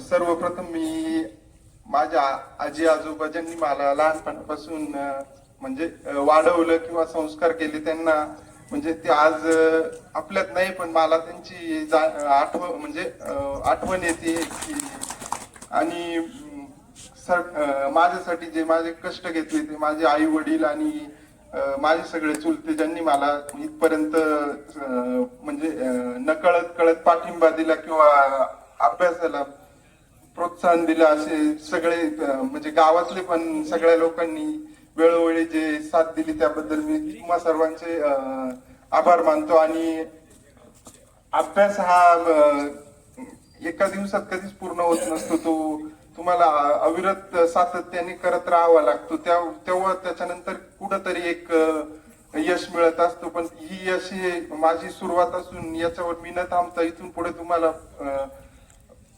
सर्वप्रथम मी माझ्या आजी आजोबा ज्यांनी मला लहानपणापासून म्हणजे वाढवलं किंवा संस्कार केले त्यांना. म्हणजे ते आज आपल्यात नाही पण मला त्यांची जा- आठवण म्हणजे आठवण येते की आणि माझ्यासाठी जे माझे कष्ट घेतले ते माझे आई वडील आणि माझे सगळे चुलते ज्यांनी मला इथपर्यंत म्हणजे नकळत कळत पाठिंबा दिला किंवा अभ्यासाला प्रोत्साहन दिलं असे सगळे म्हणजे गावातले पण सगळ्या लोकांनी वेळोवेळी जे साथ दिली त्याबद्दल मी तुम्हा सर्वांचे आभार मानतो. आणि अभ्यास हा एका दिवसात कधीच पूर्ण होत नसतो. तो तुम्हाला अविरत सातत्याने करत राहावा लागतो. त्या तेव्हा त्याच्यानंतर कुठंतरी एक यश मिळत असतो. पण ही यश ही माझी सुरुवात असून याच्यावर मी न थांबता इथून पुढे तुम्हाला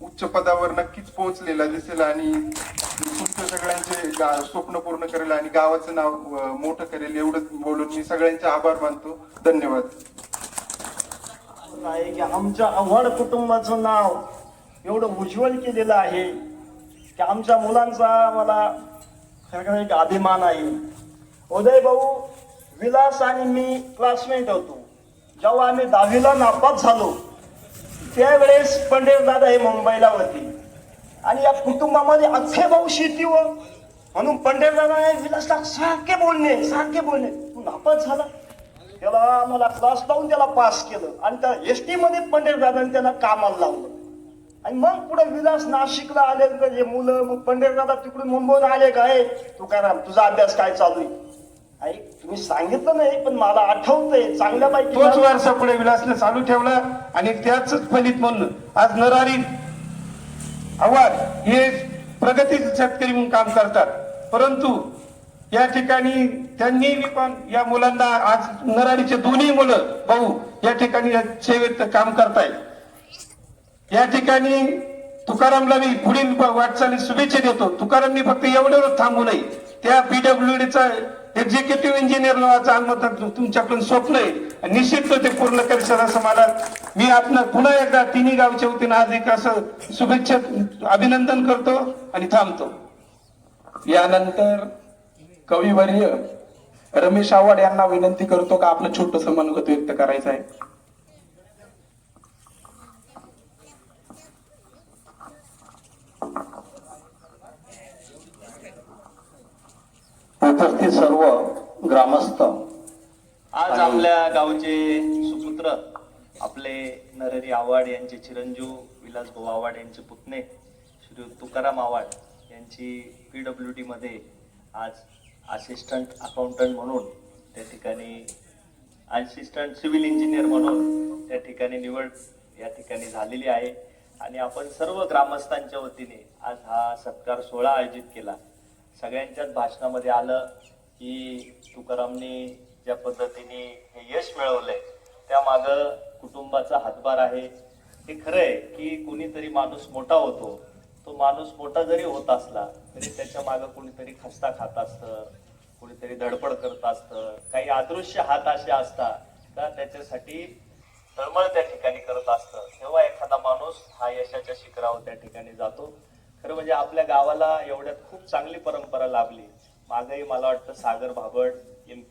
उच्च पदावर नक्कीच पोहोचलेला दिसेल आणि तुमच्या सगळ्यांचे गा- स्वप्न पूर्ण करेल आणि गावाचं नाव मोठं करेल एवढंच बोलून मी सगळ्यांचे आभार मानतो. धन्यवाद. आहे की आमच्या आव्हाड कुटुंबाचं नाव एवढं उज्ज्वल केलेलं आहे की आमच्या मुलांचा मला खरं एक अभिमान आहे. उदय भाऊ विलास आणि मी क्लासमेट होतो. जेव्हा आम्ही दहावीला नापास झालो त्यावेळेस पंडित दादा हे मुंबईला होते. आणि या कुटुंबामध्ये अख्खे भाऊ शेती व म्हणून पंडित दादा विलासला सारखे बोलणे सारखे बोलणे. तू नापास झाला. त्याला मला क्लास लावून त्याला पास केलं. आणि त्या एस टी मध्ये पंडित दादाने त्याला कामाला लावलं. आणि मग पुढे विलास नाशिकला आले. तर हे मुलं मग पंडित दादा तिकडून मुंबईला आले काय तू काय राम तुझा अभ्यास काय चालू आहे? आई तुम्ही सांगितलं नाही पण मला आठवतंय चांगल्यापैकी तोच वारसा पुढे विलासने चालू ठेवला आणि त्याच फलित म्हणून आज नरारी आव्हाड हे प्रगती शेतकरी म्हणून काम करतात. परंतु या ठिकाणी त्यांनी पण या मुलांना आज नरारीचे दोन्ही मुलं भाऊ या ठिकाणी सेवेत काम करतायत या ठिकाणी तुकारामला मी पुढील वाटचाली शुभेच्छा देतो. तुकारामनी फक्त एवढ्यावर थांबू नये. त्या पीडब्ल्यू चा एक्झिक्युटिव्ह इंजिनियर नावाचं आत्महत्या तुमच्याकडून स्वप्न आहे. आणि निश्चित तो ते पूर्ण करशाल असं मला मी आपण पुन्हा एकदा तिन्ही गावच्या वतीनं आज एक असं शुभेच्छा अभिनंदन करतो आणि थांबतो. यानंतर कविवर्य रमेश आव्हाड यांना विनंती करतो का आपलं छोटस मनोगत व्यक्त करायचं आहे. उपस्थित सर्व ग्रामस्थ आज आपल्या गावचे सुपुत्र आपले नरहरी आव्हाड यांचे चिरंजीव विलास भाऊ आव्हाड यांचे पुतणे श्री तुकाराम आव्हाड यांची पी डब्ल्यू डी मध्ये आज असिस्टंट अकाउंटंट म्हणून त्या ठिकाणी असिस्टंट सिव्हिल इंजिनियर म्हणून त्या ठिकाणी निवड या ठिकाणी झालेली आहे. आणि आपण सर्व ग्रामस्थांच्या वतीने आज हा सत्कार सोहळा आयोजित केला. सगळ्यांच्याच भाषणामध्ये आलं की तुकारामनी ज्या पद्धतीने हे यश मिळवलंय त्यामाग कुटुंबाचा हातभार आहे. हे खरं आहे की कुणीतरी माणूस मोठा होतो. तो माणूस मोठा जरी होत असला तरी त्याच्या मागं कुणीतरी खस्ता खात असतं कुणीतरी धडपड करत असतं. काही अदृश्य हात असे असतात का त्याच्यासाठी तळमळ त्या ठिकाणी करत असतं. तेव्हा एखादा माणूस हा यशाच्या शिखरावर त्या ठिकाणी जातो. खरं म्हणजे आपल्या गावाला एवढ्यात खूप चांगली परंपरा लाभली. मागही मला वाटतं सागर भाबड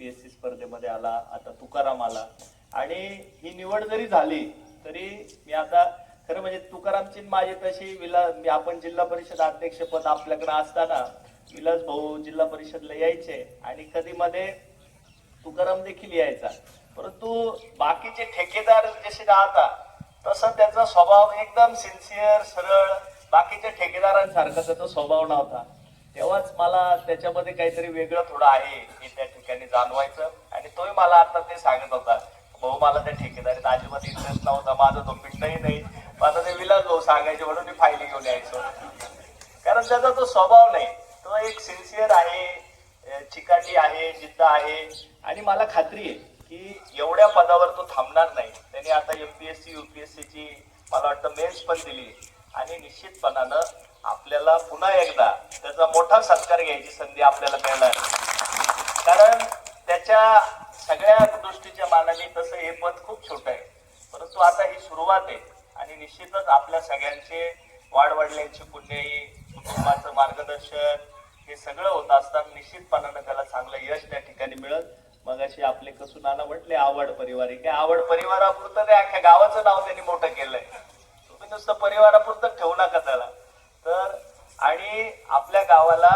सी स्पर्धेमध्ये आला आता तुकाराम आला. आणि ही निवड जरी झाली तरी मी आता खरं म्हणजे तुकारामची माझी तशी विला आपण जिल्हा परिषद अध्यक्षपद आपल्याकडे असताना विलास भाऊ जिल्हा परिषदला यायचे आणि कधी मध्ये तुकाराम देखील यायचा. परंतु बाकीचे ठेकेदार जसे राहता तसं त्याचा स्वभाव एकदम सिन्सिअर सरळ बाकीच्या ठेकेदारांसारखा त्याचा स्वभाव नव्हता. तेव्हाच मला त्याच्यामध्ये काहीतरी वेगळं थोडं आहे. हे त्या ठिकाणी जाणवायचं आणि तोही मला आता ते सांगत होता. भाऊ मला त्या ठेकेदारीत अजिबात इंटरेस्ट नव्हता. माझा तो पिंडही नाही. माझा ते विलास भाऊ सांगायचे म्हणून मी फायली घेऊन यायचो. कारण त्याचा तो स्वभाव नाही. तो एक सिन्सिअर आहे चिकाटी आहे जिद्द आहे. आणि मला खात्री आहे की एवढ्या पदावर तो थांबणार नाही. त्याने आता एमपीएससी युपीएससी ची मला वाटतं मेन्स पण दिली. आणि निश्चितपणानं आपल्याला पुन्हा एकदा त्याचा मोठा सत्कार घ्यायची संधी आपल्याला मिळणार. कारण त्याच्या सगळ्या दृष्टीच्या मानाने तसं हे पद खूप छोट आहे. परंतु आता ही सुरुवात आहे आणि निश्चितच आपल्या सगळ्यांचे वाडवडिलांची पुण्याई कुटुंबाचं मार्गदर्शन हे सगळं होत असताना निश्चितपणानं त्याला चांगलं यश त्या ठिकाणी मिळत मग अशी आपले कसून नाना म्हटले आवड परिवार आहे. काय आवड परिवारापुरतं ते अख्ख्या गावाचं नाव त्यांनी मोठं केलंय. नुसतं परिवारापुरतं ठेवू नका त्याला. तर आणि आपल्या गावाला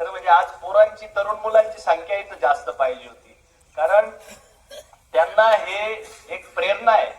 खरं म्हणजे आज पोरांची तरुण मुलांची संख्या इथं जास्त पाहिजे होती. कारण त्यांना हे एक प्रेरणा आहे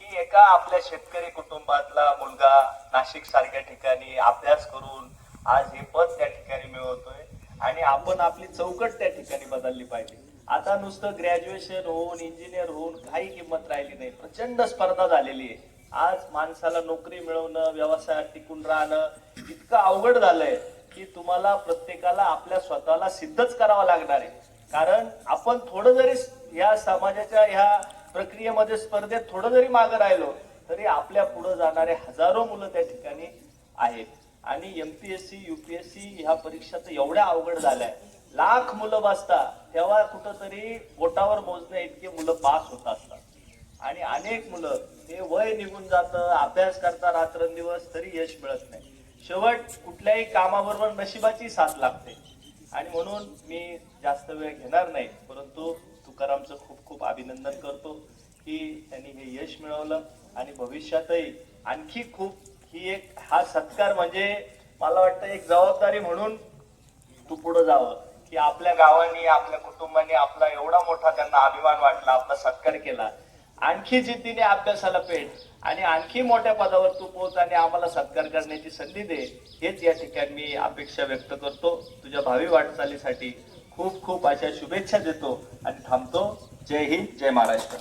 की एका आपल्या शेतकरी कुटुंबातला मुलगा नाशिक सारख्या ठिकाणी अभ्यास करून आज हे पद त्या ठिकाणी मिळवतोय आणि आपण आपली चौकट त्या ठिकाणी बदलली पाहिजे. आता नुसतं ग्रॅज्युएशन होऊन इंजिनियर होऊन काही किंमत राहिली नाही. प्रचंड स्पर्धा झालेली आहे. आज माणसाला नोकरी मिळवणं व्यवसायात टिकून राहणं इतकं अवघड झालंय की तुम्हाला प्रत्येकाला आपल्या स्वतःला सिद्धच करावं लागणार आहे. कारण आपण थोडं जरी या समाजाच्या ह्या प्रक्रियेमध्ये स्पर्धेत थोडं जरी मागं राहिलो तरी आपल्या पुढे जाणारे हजारो मुलं त्या ठिकाणी आहेत. आणि M P S C U P S C ह्या परीक्षा तर एवढ्या अवघड झाल्या. लाख मुलं बसतात. तेव्हा कुठंतरी बोटावर मोजण्या इतके मुलं पास होत असतात. आणि अनेक मुलं हे वय निघून जातं अभ्यास करता रात्रंदिवस तरी यश मिळत नाही. शेवट कुठल्याही कामाबरोबर नशिबाची साथ लागते. आणि म्हणून मी जास्त वेळ घेणार नाही परंतु तुकारामचं खूप खूप अभिनंदन करतो की त्यांनी हे यश मिळवलं आणि भविष्यातही आणखी खूप ही एक हा सत्कार म्हणजे मला वाटतं एक जबाबदारी म्हणून तू पुढे जावं की आपल्या गावाने आपल्या कुटुंबाने आपला एवढा मोठा त्यांना अभिमान वाटला आपला सत्कार केला. आणखी जिद्दीने अभ्यासाला पेट आणि आणखी मोठ्या पदावर तू पोहोच आणि आम्हाला सत्कार करण्याची संधी दे हेच या ठिकाणी मी अपेक्षा व्यक्त करतो. तुझ्या भावी वाटचालीसाठी खूप खूप अशा शुभेच्छा देतो आणि थांबतो. जय हिंद जय महाराष्ट्र.